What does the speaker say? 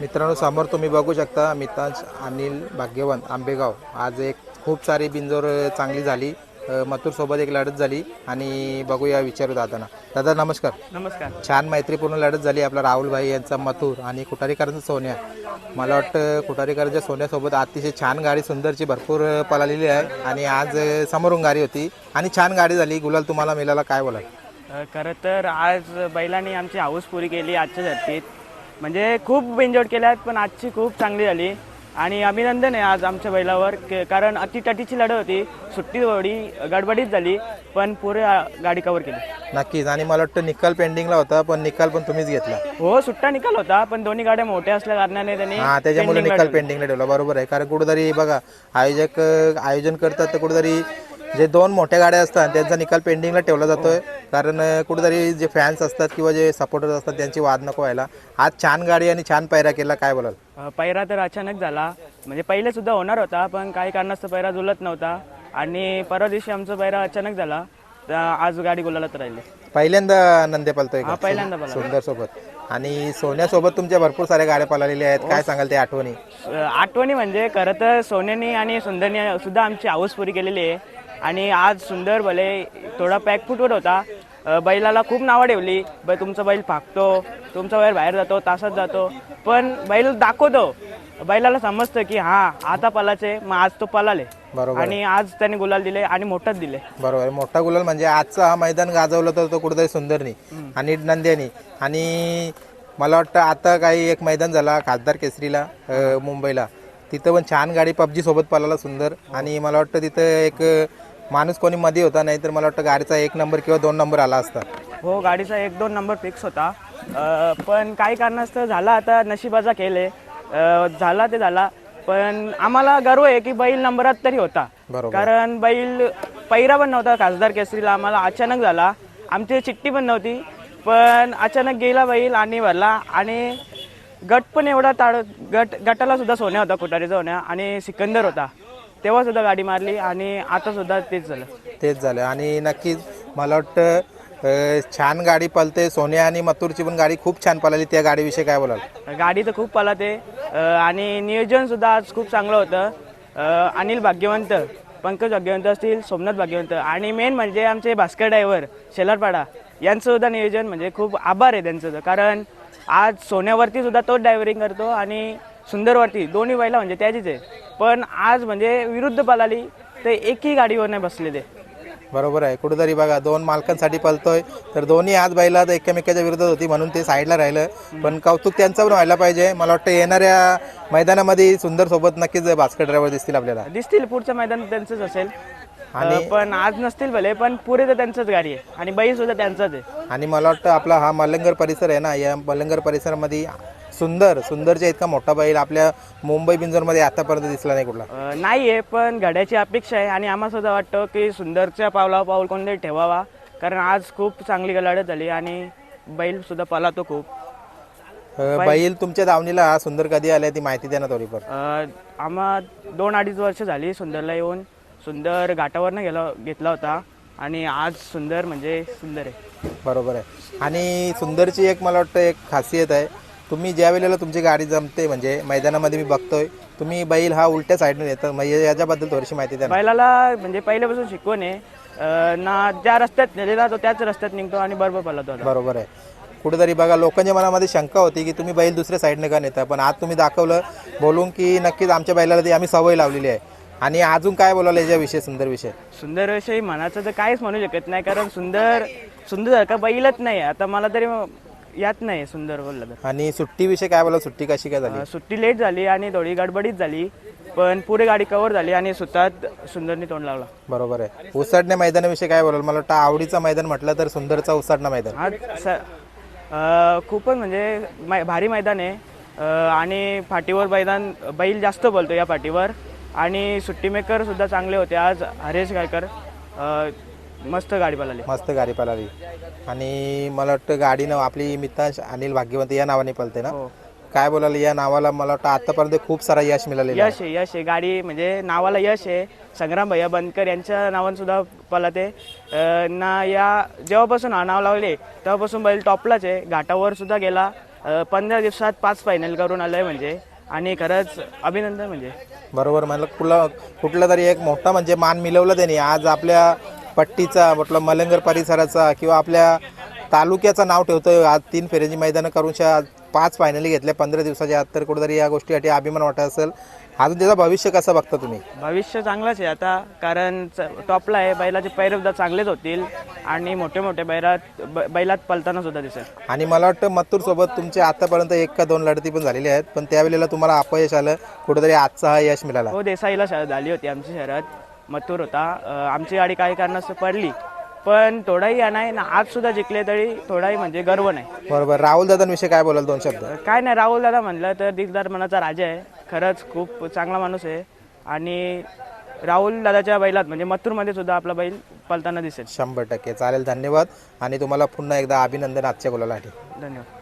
मित्रांनो समोर तुम्ही बघू शकता मितांश अनिल भाग्यवंत आंबेगाव. आज एक खूप सारी बिंजोर चांगली झाली. मथुरसोबत एक लढत झाली आणि बघूया विचारू दादांना. दादा नमस्कार. नमस्कार. छान मैत्रीपूर्ण लढत झाली आपला राहुलभाई यांचा मथुर आणि कुठारीकरांचा सोन्या. मला वाटतं कुठारीकरांच्या सोन्यासोबत अतिशय छान गाडी सुंदरची भरपूर पळालेली आहे. आणि आज समोरून गाडी होती. आणि छान गाडी झाली. गुलाल तुम्हाला मिळाला काय बोलाल? अ, खरं तर आज बैलांनी आमची हाऊस पुरी केली आजच्या धर्तीत. म्हणजे खूप बेंजोड केल्यात पण आजची खूप चांगली झाली. आणि अभिनंदन आहे आज आमच्या बैलावर के- कारण अतितटीची लढत होती. सुट्टी थोडी गडबडीत झाली पण पुरे आ, गाडी कव्हर केली. नक्कीच. आणि मला वाटतं निकाल पेंडिंगला होता पण निकाल पण तुम्हीच घेतला. हो सुट्टा निकाल होता पण दोन्ही गाड्या मोठ्या असल्या कारणाने त्यांनी हा त्याच्यामुळे pending निकाल. पेंडिंगला ठेवला. बरोबर आहे. कारण कुठेतरी बघा आयोजक अ, आयोजन करतात तर कुठेतरी जे दोन मोठ्या गाड्या असतात त्यांचा निकाल पेंडिंगला ठेवला जातोय. कारण कुठेतरी जे फॅन्स असतात किंवा जे सपोर्टर्स असतात त्यांची वाद नको व्हायला. आज छान गाडी आणि छान पैरा केला काय बोलाल? पैरा तर अचानक झाला. म्हणजे पहिले सुद्धा होणार होता पण काही कारणास्तव पैरा जुलत नव्हता. आणि परवा दिवशी आमचा पैरा अचानक झाला तर आज गाडी गुलालात राहिली. पहिल्यांदा नंदे पलतोय हा पहिल्यांदा सुंदर सोबत. आणि सोन्यासोबत तुमच्या भरपूर साऱ्या गाड्या पळालेल्या आहेत. काय सांगाल ते आठवणी? आठवणी म्हणजे खरं तर सोन्यानी आणि सुंदरनी सुद्धा आमची हाऊस पुरी केलेली आहे. आणि आज सुंदर भले थोडा पॅक फुटवर होता. बैलाला खूप नावं ठेवली. ब तुमचा बैल फाकतो तुमचा बैल बाहेर जातो तासात जातो. पण बैल दाखवतो. बैलाला समजतं की हा आता पलाचे मग आज तो पलाले बरोबर. आणि आज त्याने गुलाल दिले आणि मोठाच दिले. बरोबर. आहे. मोठा गुलाल म्हणजे आजचा हा मैदान गाजवलं तर तो कुठेतरी सुंदरनी आणि नंद्यानी. आणि मला वाटतं आता काही एक मैदान झाला खासदार केसरीला अ, मुंबईला. तिथं पण छान गाडी पबजी सोबत पळाला सुंदर. आणि मला वाटतं तिथं एक माणूस कोणी मध्ये होता नाही तर मला वाटतं गाडीचा एक नंबर किंवा दोन नंबर आला असता. हो गाडीचा एक दोन नंबर फिक्स होता. अ, पण काही कारणास्तव झाला आता नशिबाचा अ, झाला ते झाला. पण आम्हाला गर्व आहे की बैल नंबरात तरी होता. बरोबर. कारण बैल पैरा पण नव्हता खासदार केसरीला आम्हाला अचानक झाला. आमची चिठ्ठी पण नव्हती. पण अचानक गेला बैल आणि भरला. आणि गट पण एवढा ताड गट गटाला सुद्धा सोन्या होता कुटारीचा सोन्या. आणि सिकंदर होता. तेव्हा सुद्धा गाडी मारली आणि आता सुद्धा तेच झालं. तेच झालं. आणि नक्कीच मला वाटतं अ, छान गाडी पळते सोन्या आणि मथुरची पण गाडी खूप छान पळाली. त्या गाडीविषयी काय बोलाल? गाडी तर खूप पळते. आणि नियोजन सुद्धा आज खूप चांगलं होतं. अ, अनिल भाग्यवंत पंकज भाग्यवंत असतील सोमनाथ भाग्यवंत आणि मेन म्हणजे आमचे भास्कर ड्रायव्हर शेलारपाडा यांचं सुद्धा नियोजन म्हणजे खूप आभार आहे त्यांचं. तर. कारण आज सोन्यावरती सुद्धा तोच ड्रायव्हरिंग करतो आणि सुंदरवरती. दोन्ही बैला म्हणजे त्याचीच आहे. पण आज म्हणजे विरुद्ध पळाली तर एकही गाडीवर नाही बसले ते बरोबर आहे. कुठेतरी बघा दोन मालकांसाठी पळतोय. तर दोन्ही आज बैला तर एकमेकाच्या विरोधात होती म्हणून ते साईडला राहिलं. पण कौतुक त्यांचं पण व्हायला पाहिजे. मला वाटतं येणाऱ्या मैदानामध्ये सुंदर सोबत नक्कीच भास्कर ड्रायव्हर दिसतील आपल्याला. दिसतील पुढच्या मैदानात त्यांचंच असेल. अ, पण आज नसतील भले पण पुरे तर त्यांचंच गाडी आहे. आणि बैल सुद्धा त्यांचाच आहे. आणि मला वाटतं आपला हा मलंगर परिसर आहे ना या मलंगर परिसरामध्ये सुंदर सुंदरच्या इतका मोठा बैल आपल्या मुंबई बिंजोरमध्ये आतापर्यंत दिसला नाही कुठला. नाही आहे पण घड्याची अपेक्षा आहे आणि आम्हाला सुद्धा वाटतं की सुंदरच्या पावला पाऊल कोणतरी ठेवावा कारण आज खूप चांगली लढत झाली आणि बैल सुद्धा पळातो खूप. बैल तुमच्या दावणीला हा सुंदर कधी आलाय ती माहिती द्या ना थोडीफार. आम्हा दोन अडीच वर्ष झाली सुंदरला येऊन सुंदर घाटावरनं गेला घेतला होता आणि आज सुंदर म्हणजे सुंदर आहे. बरोबर आहे. आणि सुंदरची एक मला वाटतं एक खासियत आहे तुम्ही ज्या वेळेला तुमची गाडी जमते म्हणजे मैदानामध्ये मी बघतोय तुम्ही बैल हा उलट्या साईडने येतं म्हणजे याच्याबद्दल थोडीशी माहिती द्या बैलाला म्हणजे पहिल्यापासून शिकवण आहे. ना ज्या रस्त्यात नेलेला तो त्याच रस्त्यात निघतो आणि बरोबर पळतो बरोबर आहे. कुठेतरी बघा लोकांच्या मनामध्ये शंका होती की तुम्ही बैल दुसऱ्या साईडने का नेता? पण आज तुम्ही दाखवलं बोलून की नक्कीच आमच्या बैलाला ती आम्ही सवय लावलेली आहे. आणि अजून काय बोलायला याच्याविषयी सुंदर विषय? सुंदर विषयी म्हणायचं तर काहीच म्हणू शकत नाही कारण सुंदर सुंदर सारखा बैलच नाही. आता मला तरी यात नाही सुंदर बोललं तर. आणि सुट्टीविषयी काय बोला सुट्टी कशी काय झाली? अं, सुट्टी लेट झाली आणि थोडी गडबडीत झाली पण पुढे गाडी कव्हर झाली आणि सुतात सुंदरनी तोंड लावला. बरोबर आहे. उसाडण्या मैदानाविषयी काय बोलाल? मला वाटतं आवडीचं मैदान म्हटलं तर सुंदरचा उसाडणं मैदान. आज स अं, खूपच म्हणजे मै भारी मैदान आहे. अं, आणि फाटीवर मैदान बैल जास्त बोलतो या फाटीवर. आणि सुट्टी मेकर सुद्धा चांगले होते आज हरेश गायकर. अं, मस्त गाडी पळाली. मस्त गाडी पळाली. आणि मला वाटतं गाडीनं आपली मितांश अनिल भाग्यवंत या नावाने पळते ना? हो. काय बोलाल या नावाला मला वाटतं आतापर्यंत खूप सारा यश मिळालेलं आहे. यश आहे यश आहे. गाडी म्हणजे नावाला यश आहे. संग्राम भैया बनकर यांच्या नावानं सुद्धा पळते. अं, ना या जेव्हापासून हा नाव लावले तेव्हापासून बैल टॉपलाच आहे. घाटावर सुद्धा गेला. पंधरा दिवसात पाच फायनल करून आलं आहे म्हणजे. आणि खरंच अभिनंदन म्हणजे. बरोबर मला कुठला कुठला तरी एक मोठा म्हणजे मान मिळवला त्यांनी. आज आपल्या पट्टीचा म्हटलं मलंगर परिसराचा किंवा आपल्या तालुक्याचं नाव ठेवतोय. आज तीन फेऱ्यांची मैदानं करून शा- पाच फायनली घेतल्या. पंधरा दिवसाच्या आत तर कुठेतरी या गोष्टीसाठी अभिमान वाटत असेल. अजून त्याचं भविष्य कसं बघता तुम्ही? भविष्य चांगलंच आहे आता कारण टॉपला आहे. बैलाचे पैर सुद्धा चांगलेच होतील आणि मोठे मोठे बैलात बैलात पलताना सुद्धा दिसेल. आणि मला वाटतं मत्तूर सोबत तुमचे आतापर्यंत एक का दोन लढती पण झालेली आहेत. पण त्यावेळेला तुम्हाला अपयश आलं. कुठेतरी आजचा हा यश मिळाला. हो देसाईला झाली होती आमची शहरात मथुर होता. आमची गाडी काही कारणास्तव पडली. पण थोडाही नाही ना आज सुद्धा जिंकले तरी थोडाही म्हणजे गर्व नाही. बरोबर. राहुल दादांविषयी काय बोलाल दोन शब्द? काय नाही राहुल दादा म्हणलं तर दिलदार मनाचा राजा आहे. खरंच खूप चांगला माणूस आहे. आणि राहुल दादाच्या बैलात म्हणजे मथुरमध्ये सुद्धा आपला बैल पलताना दिसेल. शंभर टक्के. चालेल धन्यवाद. आणि तुम्हाला पुन्हा एकदा अभिनंदन आजच्या गुलालासाठी धन्यवाद.